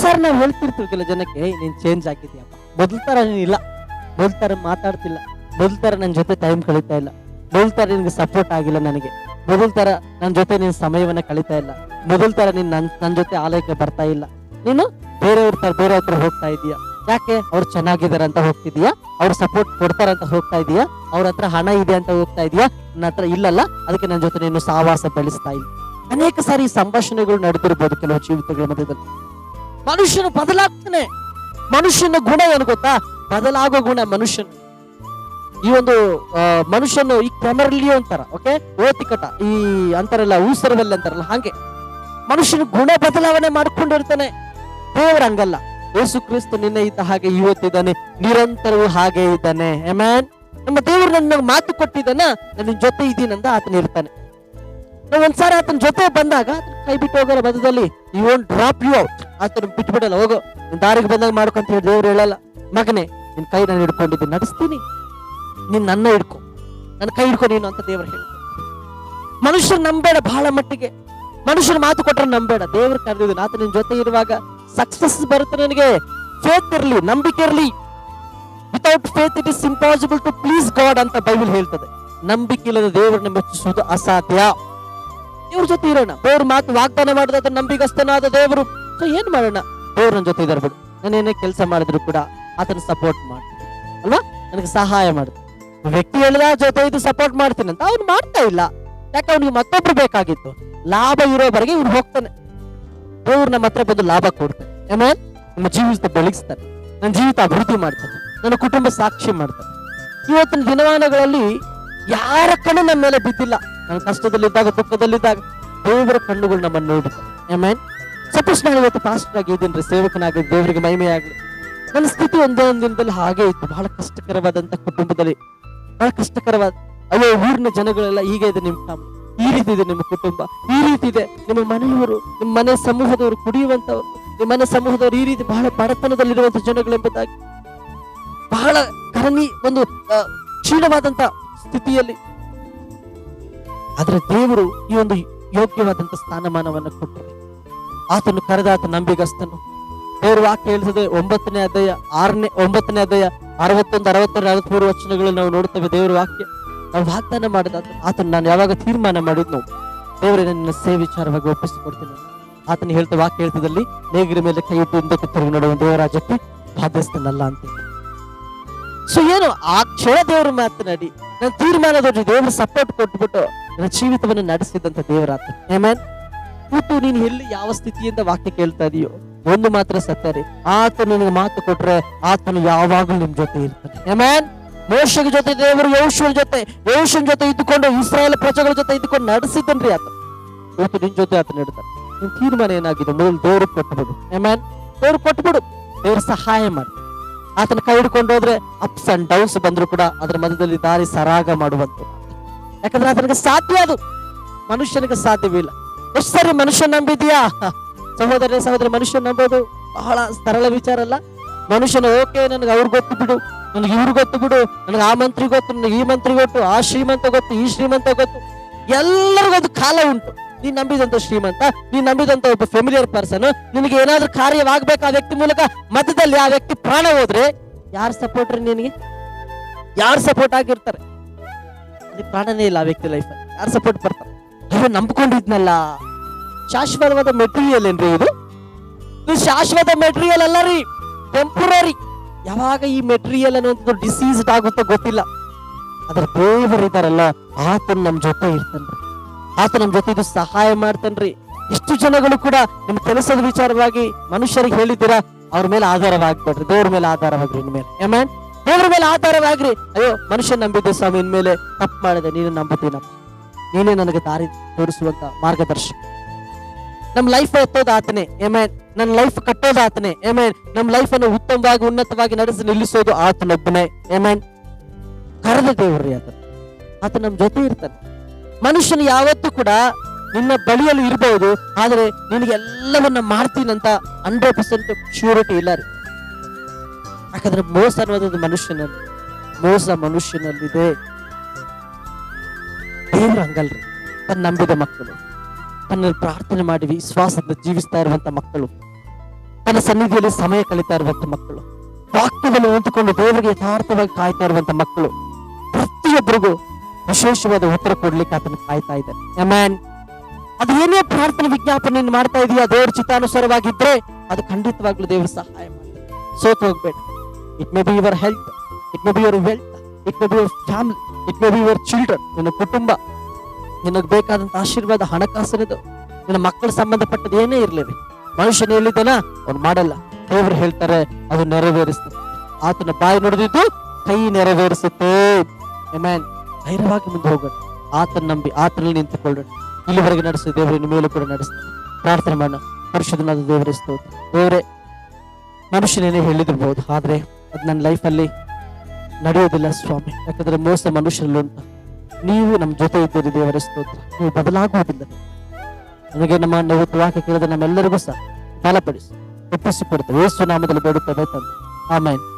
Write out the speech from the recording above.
ಸಾರಿ ನಾವು ಹೇಳ್ತಿರ್ತೀವಿ ಕೆಲ ಜನಕ್ಕೆ "ಏಯ್, ನೀನ್ ಚೇಂಜ್ ಆಗಿದ್ಯಪ್ಪ ಮೊದಲ ನೀನ್ ಇಲ್ಲ. ಮೊದಲ ಮಾತಾಡ್ತಿಲ್ಲ. ಮೊದಲ ತರ ನನ್ನ ಜೊತೆ ಟೈಮ್ ಕಳೀತಾ ಇಲ್ಲ. ಮೊದಲ ನಿನ್ಗೆ ಸಪೋರ್ಟ್ ಆಗಿಲ್ಲ ನನಗೆ. ಮೊದಲ ತರ ನನ್ನ ಜೊತೆ ನೀನ್ ಸಮಯವನ್ನ ಕಳೀತಾ ಇಲ್ಲ. ಮೊದಲ ತರ ನೀನ್ ನನ್ ನನ್ನ ಜೊತೆ ಆಲಯಕ್ಕೆ ಬರ್ತಾ ಇಲ್ಲ. ನೀನು ಬೇರೆಯವ್ರ ತರ ಬೇರೆ ಹತ್ರ ಹೋಗ್ತಾ ಇದೀಯ ಯಾಕೆ ಅವ್ರು ಚೆನ್ನಾಗಿದ್ದಾರೆ ಅಂತ ಹೋಗ್ತಿದೀಯಾ ಅವ್ರು ಸಪೋರ್ಟ್ ಕೊಡ್ತಾರ ಅಂತ ಹೋಗ್ತಾ ಇದೀಯಾ ಅವ್ರ ಹತ್ರ ಹಣ ಇದೆ ಅಂತ ಹೋಗ್ತಾ ಇದೀಯಾ ನನ್ನ ಹತ್ರ ಇಲ್ಲಲ್ಲ? ಅದಕ್ಕೆ ನನ್ನ ಜೊತೆ ನೀನು ಸಹವಾಸ ಬೆಳೆಸ್ತಾ ಇಲ್ಲ ಅನೇಕ ಸಾರಿ ಸಂಭಾಷಣೆಗಳು ನಡೆದಿರ್ಬೋದು ಕೆಲವು ಜೀವಿತಗಳ ಮಧ್ಯದಲ್ಲಿ. ಮನುಷ್ಯನು ಬದಲಾಗ್ತಾನೆ. ಮನುಷ್ಯನ ಗುಣ ಏನು ಗೊತ್ತಾ? ಬದಲಾಗೋ ಗುಣ ಮನುಷ್ಯನು. ಈ ಒಂದು ಮನುಷ್ಯನು ಈ ಕ್ರಮರಲ್ಲಿಯೋ ಅಂತಾರ ಓಕೆ ಓತಿಕಟ ಈ ಅಂತಾರಲ್ಲ ಊಸರದಲ್ಲಿ ಅಂತಾರಲ್ಲ, ಹಾಗೆ. ಮನುಷ್ಯನ ಗುಣ ಬದಲಾವಣೆ ಮಾಡ್ಕೊಂಡಿರ್ತಾನೆ. ದೇವ್ರ ಹಂಗಲ್ಲ. ಯೇಸು ಕ್ರಿಸ್ತು ನಿನ್ನೆ ಇದ್ದ ಹಾಗೆ ಇವತ್ತಿದ್ದಾನೆ ನಿರಂತರವೂ ಹಾಗೆ ಇದ್ದಾನೆ. ಎಮ್ಯಾನ್ ನಮ್ಮ ದೇವರು ನನ್ನ ಮಾತು ಕೊಟ್ಟಿದ್ದಾನ. ನನ್ನ ಜೊತೆ ಇದ್ದೀನಂದ ಆತನ ಇರ್ತಾನೆ ಒಂದ್ಸಾರಿ ಆತನ ಜೊತೆ ಬಂದಾಗ ಕೈ ಬಿಟ್ಟು ಹೋಗಲ್ಲ ಬದದಲ್ಲಿ you own drop you out ಆತನ ಬಿಟ್ಟು ಬಿಡಲ್ಲ, ಹೋಗೋ. ನಿನ್ ದಾರಿಗೆ ಬಂದಾಗ ಮಾಡ್ಕೊಂತ ಹೇಳಿ ದೇವ್ರು ಹೇಳಲ್ಲ. ಮಗನೆ, ನಿನ್ ಕೈ ನಾನು ಹಿಡ್ಕೊಂಡಿದ್ದೀನಿ ನಡೆಸ್ತೀನಿ. ನೀನ್ ನನ್ನ ಹಿಡ್ಕೊ. ನನ್ನ ಕೈ ಹಿಡ್ಕೊ ನೀನು ಅಂತ ದೇವ್ರು ಹೇಳ ಮನುಷ್ಯರು ನಂಬೇಡ ಬಹಳ ಮಟ್ಟಿಗೆ. ಮನುಷ್ಯನ ಮಾತು ಕೊಟ್ರೆ ನಂಬೇಡ. ದೇವ್ರ ಕರೆದಿದ್ದೀನಿ ಆತ ನಿನ್ ಜೊತೆ ಇರುವಾಗ ಸಕ್ಸಸ್ ಬರುತ್ತೆ ನನಗೆ. ಫೇತ್ ಇರ್ಲಿ, ನಂಬಿಕೆ ಇರಲಿ. Without faith it is impossible to please God ಅಂತ ಬೈಬಲ್ ಹೇಳ್ತದೆ. ನಂಬಿಕೆ ಇಲ್ಲದ ದೇವರನ್ನ ಮೆಚ್ಚಿಸುವುದು ಅಸಾಧ್ಯ. ದೇವ್ರ ಜೊತೆ ಇರೋಣ. ದೇವ್ರ ಮಾತು ವಾಗ್ದಾನ ಮಾಡುದ ನಂಬಿಗಸ್ತನಾದ ದೇವರು. ಸೊ ಏನ್ ಮಾಡೋಣ? ದೇವ್ರ ಜೊತೆ ಇದಾರೆ ಬಿಡು. ನಾನೇನೇ ಕೆಲಸ ಮಾಡಿದ್ರು ಕೂಡ ಆತನ ಸಪೋರ್ಟ್ ಮಾಡ್ತೀನಿ. ಅಲ್ವಾ? ನನಗೆ ಸಹಾಯ ಮಾಡುತ್ತೆ ವ್ಯಕ್ತಿ ಹೇಳಿದ ಜೊತೆ ಇದು ಸಪೋರ್ಟ್ ಮಾಡ್ತೀನಿ ಅಂತ ಅವ್ನು ಮಾಡ್ತಾ ಇಲ್ಲ. ಯಾಕೆ ಅವ್ನಿಗೆ ಮತ್ತೊಬ್ರು ಬೇಕಾಗಿತ್ತು ಲಾಭ ಇರೋವರೆಗೆ ಇವ್ರು ಹೋಗ್ತಾನೆ. ದೇವ್ರು ನಮ್ಮ ಹತ್ರ ಬಂದು ಲಾಭ ಕೊಡ್ತಾನೆ. ಆಮೇಲೆ ನಮ್ಮ ಜೀವಿತ ಬೆಳಗಿಸ್ತಾನೆ. ನನ್ನ ಜೀವಿತ ಅಭಿವೃದ್ಧಿ ಮಾಡ್ತಾನೆ. ನನ್ನ ಕುಟುಂಬ ಸಾಕ್ಷಿ ಮಾಡ್ತಾನೆ. ಇವತ್ತಿನ ದಿನಮಾನಗಳಲ್ಲಿ ಯಾರ ಕಣ್ಣು ನಮ್ಮ ಮೇಲೆ ಬಿದ್ದಿಲ್ಲ. ನಾನು ಕಷ್ಟದಲ್ಲಿದ್ದಾಗ, ದುಃಖದಲ್ಲಿದ್ದಾಗ ದೇವರ ಕಣ್ಣುಗಳು ನಮ್ಮನ್ನು ಆಮೇನ್ ಸಪೋಸ್ ನಾನು ಇವತ್ತು ಪಾಸ್ಟರ್ ಆಗಿದ್ದೀನಿ ಸೇವಕನಾಗಿ, ದೇವರಿಗೆ ಮಹಿಮೆ ಆಗ್ಲಿ ನನ್ನ ಸ್ಥಿತಿ ಒಂದೇ ಒಂದು ದಿನದಲ್ಲಿ ಹಾಗೆ ಇತ್ತು. ಬಹಳ ಕಷ್ಟಕರವಾದಂತ ಕುಟುಂಬದಲ್ಲಿ, ಬಹಳ ಕಷ್ಟಕರವಾದ, ಅಯ್ಯೋ, ಊರಿನ ಜನಗಳೆಲ್ಲ ಹೀಗೆ ಇದೆ ನಿಮ್ಮ ಈ ರೀತಿ ಇದೆ ನಿಮ್ಮ ಕುಟುಂಬ. ಈ ರೀತಿ ಇದೆ ನಿಮ್ಮ ಮನೆಯವರು, ನಿಮ್ಮ ಮನೆ ಸಮೂಹದವರು, ಕುಡಿಯುವಂತವ್ರು, ನಿಮ್ಮ ಮನೆ ಸಮೂಹದವರು ಈ ರೀತಿ ಬಹಳ ಬಡತನದಲ್ಲಿರುವಂತಹ ಜನಗಳೆಂಬುದಾಗಿ. ಬಹಳ ಕರಣಿ ಒಂದು ಕ್ಷೀಣವಾದಂತ ಸ್ಥಿತಿಯಲ್ಲಿ ಆದ್ರೆ ದೇವರು ಈ ಒಂದು ಯೋಗ್ಯವಾದಂತ ಸ್ಥಾನಮಾನವನ್ನು ಕೊಟ್ಟರು. ಆತನು ಕರೆದ ಆತ ನಂಬಿಗಸ್ತನು. ದೇವರು ವಾಕ್ಯ ಹೇಳ್ತದೆ ಒಂಬತ್ತನೇ ಅಧ್ಯಾಯ ಆರನೇ, ಒಂಬತ್ತನೇ ಅಧ್ಯಾಯ ಅರವತ್ತೊಂದು, ಅರವತ್ತೆರಡು, ಅರವತ್ಮೂರು ವಚನಗಳು ನಾವು ನೋಡುತ್ತೇವೆ ದೇವರ ವಾಕ್ಯ. ನಾವು ವಾಗ್ದಾನ ಮಾಡಿದ ಆತ ಆತನ ನಾನು ಯಾವಾಗ ತೀರ್ಮಾನ ಮಾಡಿದ್ನು ದೇವರೇ ನನ್ನ ಸೇವೆ ವಿಚಾರವಾಗಿ ಒಪ್ಪಿಸಿಕೊಡ್ತೀನಿ. ಆತನ ಹೇಳ್ತಾ ವಾಕ್ಯ ಹೇಳ್ತದಲ್ಲಿ ನೇಗಿರ ಮೇಲೆ ಕೈ ಇಟ್ಟು ಹಿಂದಕ್ಕೆ ತಿರುಗಿ ನೋಡುವ ದೇವರಾಜಕ್ಕೆ ಬಾಧ್ಯಸ್ಥನಲ್ಲ ಅಂತ. ಸೊ ಏನು? ಆ ಕ್ಷಣ ದೇವರು ಮಾತನಾಡಿ, ನನ್ನ ತೀರ್ಮಾನದ ದೇವರು ಸಪೋರ್ಟ್ ಕೊಟ್ಬಿಟ್ಟು ನನ್ನ ಜೀವಿತವನ್ನು ನಡೆಸಿದಂತ ದೇವರಾತ ಹೇಮನ್ ಕೂತು ನೀನು ಎಲ್ಲಿ ಯಾವ ಸ್ಥಿತಿಯಿಂದ ವಾಕ್ಯ ಕೇಳ್ತಾ ಇದೆಯೋ, ಒಂದು ಮಾತ್ರ ಸತ್ಯ ರೀ. ಆತ ನಿನಗೆ ಮಾತು ಕೊಟ್ರೆ ಆತನು ಯಾವಾಗಲೂ ನಿಮ್ ಜೊತೆ ಇರ್ತಾನೆ. ಹೇಮನ್ ಮೋಶಗೆ ಜೊತೆ, ದೇವರು ಯೌಶನ ಜೊತೆ ಯೋಶನ್ ಜೊತೆ ಇದ್ದುಕೊಂಡು, ಇಸ್ರಾಯೇಲ್ ಪ್ರಜೆಗಳ ಜೊತೆ ಇದ್ದುಕೊಂಡು ನಡೆಸಿದ್ದನ್ರಿ ಆತ ಇವತ್ತು ನಿನ್ ಜೊತೆ ಆತ ಇಡ್ತಾನೆ ನಿನ್ ತೀರ್ಮಾನ ಏನಾಗಿದೆ? ಮೊದಲು ದೇವ್ರಿಗೆ ಕೊಟ್ಬಿಡು. ಹೇಮನ್ ದೇವ್ರಿಗೆ ಕೊಟ್ಬಿಡು. ದೇವ್ರ ಸಹಾಯ ಮಾಡಿ ಆತನ ಕೈ ಹಿಡ್ಕೊಂಡು ಹೋದ್ರೆ ಅಪ್ಸ್ ಅಂಡ್ ಡೌನ್ಸ್ ಬಂದ್ರು ಕೂಡ ಅದರ ಮಧ್ಯದಲ್ಲಿ ದಾರಿ ಸರಾಗ ಮಾಡುವಂತ ಯಾಕಂದ್ರೆ ಆತನಿಗೆ ಸಾಧ್ಯ ಅದು. ಮನುಷ್ಯನಿಗೆ ಸಾಧ್ಯವಿಲ್ಲ. ಎಷ್ಟು ಸರಿ ಮನುಷ್ಯ ನಂಬಿದ್ಯಾ? ಸಹೋದರ ಸಹೋದರಿ ಮನುಷ್ಯ ನಂಬೋದು. ಬಹಳ ಸರಳ ವಿಚಾರ ಅಲ್ಲ. ಮನುಷ್ಯನ ಓಕೆ, ನನಗೆ ಅವ್ರು ಗೊತ್ತು ಬಿಡು. ನನಗೆ ಇವ್ರು ಗೊತ್ತು ಬಿಡು. ನನಗೆ ಆ ಮಂತ್ರಿ ಗೊತ್ತು, ನನಗೆ ಈ ಮಂತ್ರಿ ಗೊತ್ತು, ಆ ಶ್ರೀಮಂತ ಗೊತ್ತು, ಈ ಶ್ರೀಮಂತ ಗೊತ್ತು. ಎಲ್ಲರಿಗೂ ಅದು ಕಾಲ ಉಂಟು. ನೀನ್ ನಂಬಿದಂತ ಶ್ರೀಮಂತ, ನೀನ್ ನಂಬಿದಂತ ಒಬ್ಬ ಫೆಮಿಲಿಯರ್ ಪರ್ಸನ್ ನಿನಗೆ ಏನಾದ್ರೂ ಕಾರ್ಯವಾಗ್ಬೇಕು ಆ ವ್ಯಕ್ತಿ ಮೂಲಕ? ಮಧ್ಯದಲ್ಲಿ ಆ ವ್ಯಕ್ತಿ ಪ್ರಾಣ ಹೋದ್ರೆ ಯಾರು ಸಪೋರ್ಟ್ ರೀ ನಿನಗೆ? ಯಾರು ಸಪೋರ್ಟ್ ಆಗಿರ್ತಾರೆ? ಅದಕ್ಕೆ ಪ್ರಾಣನೇ ಇಲ್ಲ ಆ ವ್ಯಕ್ತಿ ಲೈಫ್ ಯಾರು ಸಪೋರ್ಟ್ ಬರ್ತಾರೆ ಅಯ್ಯೋ, ನಂಬ್ಕೊಂಡಿದ್ನಲ್ಲ. ಶಾಶ್ವತವಾದ ಮೆಟೀರಿಯಲ್ ಏನ್ರಿ ಇದು? ಇದು ಶಾಶ್ವತ ಮೆಟೀರಿಯಲ್ ಅಲ್ಲ ರೀ. ಟೆಂಪರರಿ ಯಾವಾಗ ಈ ಮೆಟೀರಿಯಲ್ ಅನ್ನುವಂಥದ್ದು ಡಿಸೀಸ್ಡ್ ಆಗುತ್ತೋ ಗೊತ್ತಿಲ್ಲ. ಅದ್ರ ದೇವರಿದಾರಲ್ಲ ಆತನ್ ನಮ್ ಜೊತೆ ಇರ್ತಾನ್ರಿ. ಆತ ನಮ್ಮ ಜೊತೆ ಇದು ಸಹಾಯ ಮಾಡ್ತಾನ್ರಿ. ಇಷ್ಟು ಜನಗಳು ಕೂಡ ನಿಮ್ಮ ಕೆಲಸದ ವಿಚಾರವಾಗಿ ಮನುಷ್ಯರಿಗೆ ಹೇಳಿದ್ದೀರಾ, ಅವ್ರ ಮೇಲೆ ಆಧಾರವಾಗ್ಬೇಡ್ರಿ. ದೇವ್ರ ಮೇಲೆ ಆಧಾರವಾಗ್ರಿ ಇನ್ಮೇಲೆ. ಏಮ್ಯಾನ್ ದೇವ್ರ ಮೇಲೆ ಆಧಾರವಾಗ್ರಿ. ಅಯ್ಯೋ ಮನುಷ್ಯ ನಂಬಿದ್ದೆ ಸ್ವಾಮಿ, ಇನ್ಮೇಲೆ ತಪ್ಪು ಮಾಡಿದೆ, ನೀನು ನಂಬುತ್ತೀನಪ್ಪ ನೀನೇ ನನಗೆ ದಾರಿ ತೋರಿಸುವಂತ ಮಾರ್ಗದರ್ಶಿ ನಮ್ ಲೈಫ್ ಎತ್ತೋದು ಆತನೇ. ಏಮ್ಯಾನ್ ನನ್ನ ಲೈಫ್ ಕಟ್ಟೋದು ಆತನೇ. ಏಮ್ಯಾನ್ ನಮ್ಮ ಲೈಫ್ ಅನ್ನು ಉತ್ತಮವಾಗಿ, ಉನ್ನತವಾಗಿ ನಡೆಸಿ ನಿಲ್ಲಿಸೋದು ಆತನೊಬ್ಬನೇ. ಏಮ್ಯಾನ್ ಕರೆದ ದೇವ್ರಿ ಆತ ಆತ ನಮ್ ಜೊತೆ ಇರ್ತಾನೆ. ಮನುಷ್ಯನು ಯಾವತ್ತೂ ಕೂಡ ನಿನ್ನ ಬಳಿಯಲ್ಲಿ ಇರಬಹುದು ಆದರೆ ನಿನಗೆ ಎಲ್ಲವನ್ನ ಮಾಡ್ತೀನಂತ ಹಂಡ್ರೆಡ್ ಪರ್ಸೆಂಟ್ ಶ್ಯೂರಿಟಿ ಇಲ್ಲ ರೀ. ಯಾಕಂದ್ರೆ ಮೋಸ ಅನ್ನೋದು ಮನುಷ್ಯನಲ್ಲಿ, ಮೋಸ ಮನುಷ್ಯನಲ್ಲಿದೆ. ದೇವ್ರು ಹಂಗಲ್ರಿ ತನ್ನ ನಂಬಿದ ಮಕ್ಕಳು, ತನ್ನ ಪ್ರಾರ್ಥನೆ ಮಾಡಿ ವಿಶ್ವಾಸದಿಂದ ಜೀವಿಸ್ತಾ ಇರುವಂತ ಮಕ್ಕಳು, ತನ್ನ ಸನ್ನಿಧಿಯಲ್ಲಿ ಸಮಯ ಕಳೀತಾ ಇರುವಂತ ಮಕ್ಕಳು ವಾಕ್ಯದಲ್ಲಿ ನಿಂತುಕೊಂಡು ದೇವರಿಗೆ ಯಥಾರ್ಥವಾಗಿ ಕಾಯ್ತಾ ಇರುವಂತ ಮಕ್ಕಳು, ಪ್ರತಿಯೊಬ್ಬರಿಗೂ ವಿಶೇಷವಾದ ಉತ್ತರ ಕೊಡ್ಲಿಕ್ಕೆ ಆತನ ಕಾಯ್ತಾ ಇದ್ದಾನೆ. ಅಮ್ಯಾನ್ ಅದು ಏನೇ ಪ್ರಾರ್ಥನೆ ವಿಜ್ಞಾಪನೆ ಮಾಡ್ತಾ ಇದೀಯಾ ದೇವರ ಚಿತ್ತಾನುಸಾರವಾಗಿದ್ರೆ ಅದು ಖಂಡಿತವಾಗ್ಲೂ ದೇವರು ಸಹಾಯ ಮಾಡ್ತಾರೆ ಸೋತು ಹೋಗ್ಬೇಡ. It may be your health it may be your wealth it may be your family it may be your children ನಿನ್ನ ಕುಟುಂಬ, ನಿನಗೆ ಬೇಕಾದಂತ ಆಶೀರ್ವಾದ ಹಣಕಾಸಿನದು ನಿನ್ನ ಮಕ್ಕಳ ಸಂಬಂಧಪಟ್ಟದ್ದು ಏನೇ ಇರಲಿ, ಮನುಷ್ಯನ ಹೇಳಿದ್ದಾನ ಅವ್ನು ಮಾಡಲ್ಲ. ದೇವರು ಹೇಳ್ತಾರೆ, ಅದು ನೆರವೇರಿಸ್ತಾರೆ ಆತನ ಬಾಯಿ ನುಡಿದಿದ್ದು ಕೈ ನೆರವೇರಿಸುತ್ತೆ. Amen. ಧೈರ್ಯವಾಗಿ ಮುಂದೆ ಹೋಗೋಣ. ಆತನ ನಂಬಿ ಆತನಲ್ಲಿ ನಿಂತುಕೊಳ್ಳೋಣ. ಇಲ್ಲಿವರೆಗೆ ನಡೆಸಿದ ದೇವರು ಇನ್ನು ಮೇಲೂ ಕೂಡ ನಡೆಸ್ತಾರೆ ಪ್ರಾರ್ಥನೆ ಮಾಡೋಣ. ಪರಿಶುದ್ಧನಾದ ದೇವರೇ, ಸ್ತೋತ್ರ. ದೇವರೇ, ಮನುಷ್ಯನೇನೇ ಹೇಳಿದಿರ್ಬೋದು ಆದ್ರೆ ಅದು ನನ್ನ ಲೈಫಲ್ಲಿ ನಡೆಯೋದಿಲ್ಲ ಸ್ವಾಮಿ. ಯಾಕಂದ್ರೆ ಮೋಸ ಮನುಷ್ಯರಲ್ಲಿ ಉಂಟು ನೀವು ನಮ್ಮ ಜೊತೆ ಇದ್ದೀರಿ ದೇವರ, ಸ್ತೋತ್ರ. ನೀವು ಬದಲಾಗುವುದಿಲ್ಲ. ನಮಗೆ ನಮ್ಮ ನಾವು ವಾಕ್ಯ ಕೇಳಿದ ನಮ್ಮೆಲ್ಲರಿಗೂ ಸಹ ಬಲಪಡಿಸಿ. ಒಪ್ಪಿಸಿಕೊಡ್ತೇವೆ ಯೇಸು ನಾಮದಲ್ಲಿ ಬೇಡುತ್ತೇವೆ ತಂದೆ. ಆಮೇಲೆ